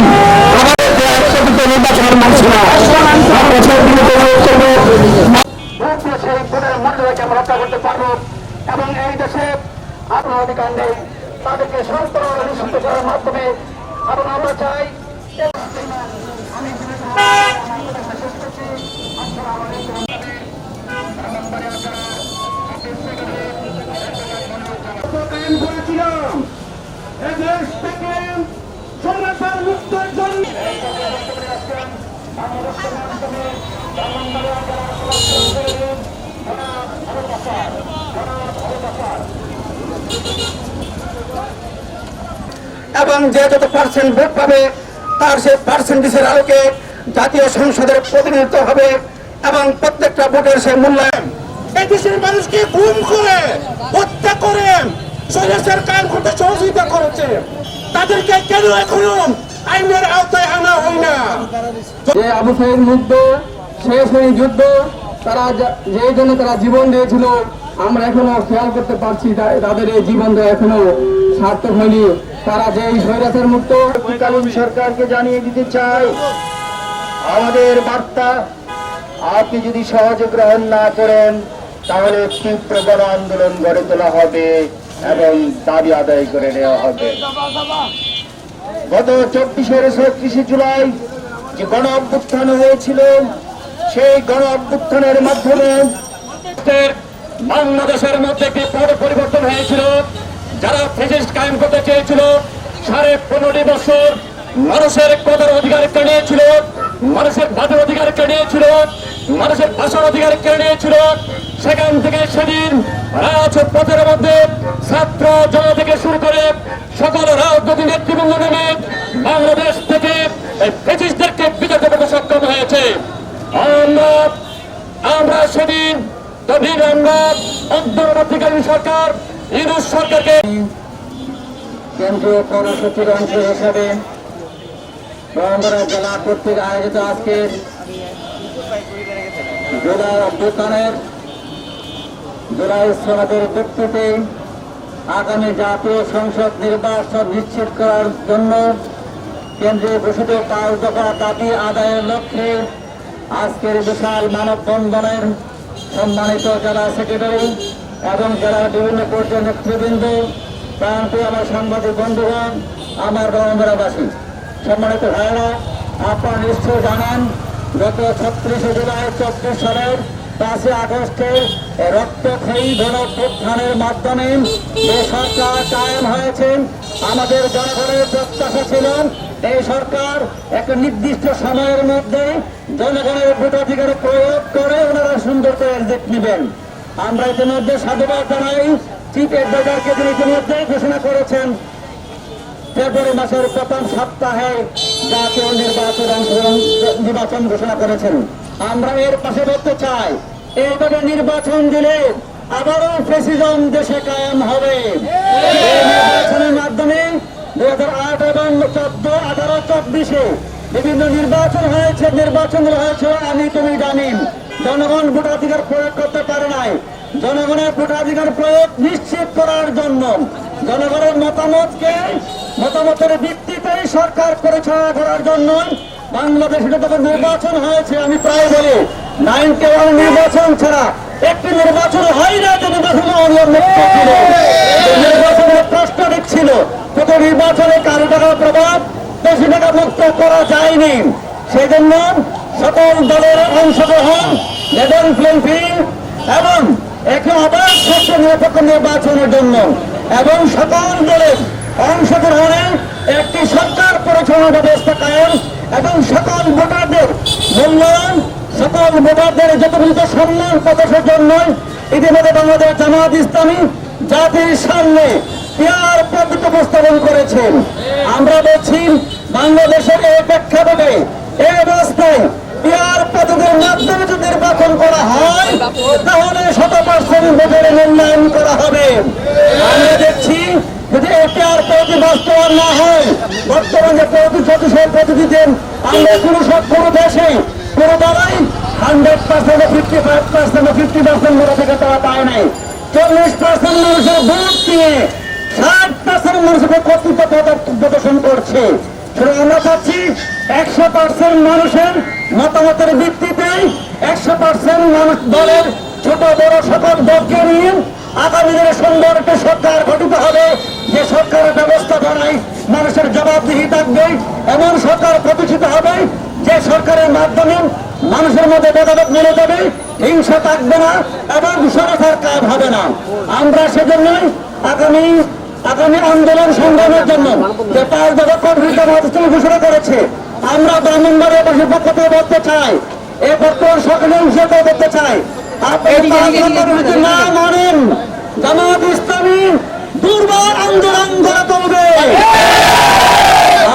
জন্য আমাদের নির্বাচনের মানুষ না। সেই আমরা রক্ষা করতে পারব এবং এই দেশে আপনার অধিকার নেই তাদেরকে সন্তরণ নিষিদ্ধ করার মাধ্যমে এবং আমরা চাই। এবং যে যত পার্সেন্ট ভোট পাবে, তার সে পার্সেন্টেজের আলোকে জাতীয় সংসদের প্রতিনিধিত্ব হবে এবং প্রত্যেকটা ভোটের সে মূল্যায়ন। এদেশের মানুষকে গুম করে, হত্যা করে করতে সহযোগিতা করেছে। তাদেরকে কেন এখনও আইনের আওতায় আনা হয় না। যে আবু সাইদ মুগ্ধ শেষ হয়নি যুদ্ধ তারা যে জন্য তারা জীবন দিয়েছিল আমরা এখনও খেয়াল করতে পারছি তাদের এই জীবনটা এখনও সার্থক হয়নি। তারা যে এই স্বৈরাচার মুক্ত সরকারকে জানিয়ে দিতে চাই আমাদের বার্তা আপনি যদি সহজে গ্রহণ না করেন তাহলে তীব্র গণ আন্দোলন গড়ে তোলা হবে এবং দাবি আদায় করে নেওয়া হবে। গত চব্বিশের ছত্রিশে জুলাই যে গণ অভ্যুত্থান হয়েছিল, সেই গণ অভ্যুত্থানের মাধ্যমে বাংলাদেশের মধ্যে একটি বড় পরিবর্তন হয়েছিল। যারা ফেসিস্ট কায়েম করতে চেয়েছিল, সাড়ে পনেরোটি বছর মানুষের কদর অধিকার কেড়ে নিয়েছিল, মানুষের ভাতের অধিকার কেড়ে নিয়েছিল, মানুষের ভাষার অধিকার কেড়ে নিয়েছিল। সেখান থেকে সেদিন রাজপথের মধ্যে ছাত্র জন থেকে শুরু করে সকল রাজনৈতিক নেতৃবৃন্দ নেমে বাংলাদেশ থেকে এই ফেসিস্টদেরকে বিতাড়িত করতে সক্ষম হয়েছে। আমরা আমরা সেদিন গভীর আমরা অন্তর্বর্তীকালীন সরকার, ইউনুস সরকারকে কেন্দ্রীয় কর্মসূচির অংশ হিসাবে বরঙ্গরা জেলা কর্তৃক আয়োজিত আজকের জেলা অভ্যুত্থানের জেলা শ্রমিকের ভিত্তিতে আগামী জাতীয় সংসদ নির্বাচন নিশ্চিত করার জন্য কেন্দ্রে ঘোষিত পাঁচ দফা দাবি আদায়ের লক্ষ্যে আজকের বিশাল মানববন্ধনের সম্মানিত জেলা সেক্রেটারি এবং জেলার বিভিন্ন পর্যায়ের নেতৃবৃন্দ প্রান্তে আমার সাংবাদিক বন্ধুগণ, আমার রবীন্দ্রবাসী সম্মানিত ভাইরা আপনারা নিশ্চয় জানান, গত ছত্রিশে জুলাই চব্বিশ সালের পাঁচই আগস্টে রক্তক্ষয়ী গণপ্রত্থানের মাধ্যমে যে সরকার কায়েম হয়েছে আমাদের জনগণের প্রত্যাশা ছিল এই সরকার একটা নির্দিষ্ট সময়ের মধ্যে জনগণের ভোটাধিকার প্রয়োগ করে ওনারা সুন্দর করে রিজেক্ট নেবেন। আমরা ইতিমধ্যে সাধুবাদ জানাই, চিফ এডভাইজারকে তিনি ইতিমধ্যে ঘোষণা করেছেন, ফেব্রুয়ারি মাসের প্রথম সপ্তাহে জাতীয় নির্বাচন নির্বাচন ঘোষণা করেছেন। আমরা এর পাশে বলতে চাই এইভাবে নির্বাচন দিলে আবারও ফেসিজম দেশে কায়েম হবে। নির্বাচনের মাধ্যমে দু হাজার আট এবং চোদ্দ, আঠারো, চব্বিশে বিভিন্ন নির্বাচন হয়েছে নির্বাচন হয়েছে, আমি তুমি জানি। জনগণ ভোটাধিকার প্রয়োগ করতে পারে নাই। জনগণের ভোটাধিকার প্রয়োগ নিশ্চিত করার জন্য জনগণের মতামতকে, মতামতের ভিত্তিতেই সরকার পরিচালনা করার জন্য বাংলাদেশে যখন নির্বাচন হয়েছে, আমি প্রায় বলি নাইনটি ওয়ান নির্বাচন ছাড়া একটি নির্বাচন হয় না যে নির্বাচন ছিল। নির্বাচনের প্রশ্ন দিচ্ছিল কত নির্বাচনে কারও টাকার প্রভাব, বেশি টাকা মুক্ত করা যায়নি। সেই জন্য সকল দলের অংশগ্রহণ, লেভেল প্লেইং ফিল্ড এবং একে অবাধ স্বচ্ছ নিরপেক্ষ নির্বাচনের জন্য এবং সকল দলের অংশগ্রহণে একটি সরকার পরিচালনা ব্যবস্থা কায়েম এবং সকল ভোটারদের মূল্যায়ন সকল ভোটারদের যথোচিত সম্মান প্রকাশের জন্য ইতিমধ্যে বাংলাদেশ জামাত ইসলামী জাতির সামনে পেয়ার পদ্ধতি উপস্থাপন করেছেন আমরা বলছি, বাংলাদেশের এই প্রেক্ষাপটে এই অবস্থায় পেয়ার পদ্ধতির মাধ্যমে যদি নির্বাচন করা হয়, তাহলে শত পার্সেন্ট ভোটের মূল্যায়ন করা হবে। আমরা দেখছি, যদি এটি আর পদ্ধতি বাস্তবায়ন না হয়, বর্তমানে যে পদ্ধতি সদস্যের পদ্ধতিতে আমরা কোনো সব কোনো দেশে, কোনো Dalai hundred percent fifty five percent fifty percent vote থেকে তারা পায় নাই। চল্লিশ পার্সেন্ট মানুষের ভোট দিয়ে ষাট পার্সেন্ট মানুষকে কর্তৃত্ব প্রদর্শন করছে। আমরা চাচ্ছি একশো পার্সেন্ট মানুষের মতামতের ভিত্তিতে একশো পার্সেন্ট মানুষ দলের ছোট, বড় সকল দলকে নিয়ে আগামী দিনে সুন্দর একটা সরকার গঠিত হবে। যে সরকারের ব্যবস্থা ব্যবস্থাপনায় মানুষের জবাবদিহি থাকবে, এমন সরকার প্রতিষ্ঠিত হবে যে সরকারের মাধ্যমে মানুষের মধ্যে ভেদাভেদ মিলে যাবে হিংসা থাকবে না এবং সরকার কাজ হবে না। আমরা সেজন্যই আগামী আগামী আন্দোলন সংগ্রামের জন্য যে পাঁচ দফা কর্মীদের মাধ্যমে ঘোষণা করেছে আমরা ব্রাহ্মণবাড়িয়াবাসীর পক্ষ থেকে বলতে চাই এ বর্তমান সকলে হিসেবে করতে চাই আপনি না মানেন। জামাত ইসলামী দুর্বার আন্দোলন গড়ে তুলবে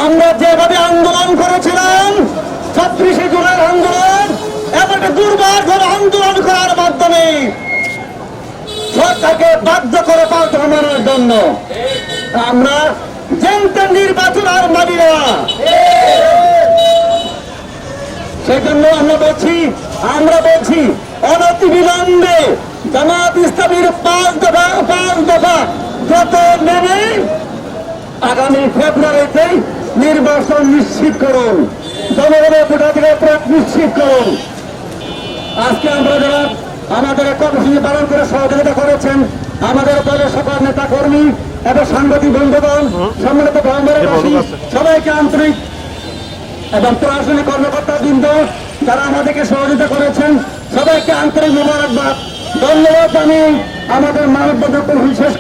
আমরা যেভাবে আন্দোলন করেছিলাম ছত্রিশে জুলাই আন্দোলন এবারে দুর্বার ধরে আন্দোলন করার মাধ্যমে সরকারকে বাধ্য করে পাল্টা মানার জন্য। আমরা জেনতে নির্বাচন আর মানি না। সেজন্য আমরা বলছি আমরা বলছি অনতি বিলম্বে জামাত ইসলামীর পাঁচ দফা পাঁচ দফা যত নেমে আগামী ফেব্রুয়ারিতে নির্বাচন নিশ্চিত করুন। জনগণের ভোটাধিকার নিশ্চিত করুন। আজকে আমরা যারা আমাদের কর্মসূচি পালন করে সহযোগিতা করেছেন আমাদের দলের সকল নেতা কর্মী এবং সাংবাদিক বন্ধুগণ সম্মিলিত ব্রাহ্মণবাসী সবাইকে আন্তরিক এবং প্রশাসনিক কর্মকর্তা বৃন্দ যারা আমাদেরকে সহযোগিতা করেছেন সবাইকে আন্তরিক মোবারকবাদ। ধন্যবাদ আমি আমাদের মানব বিশেষ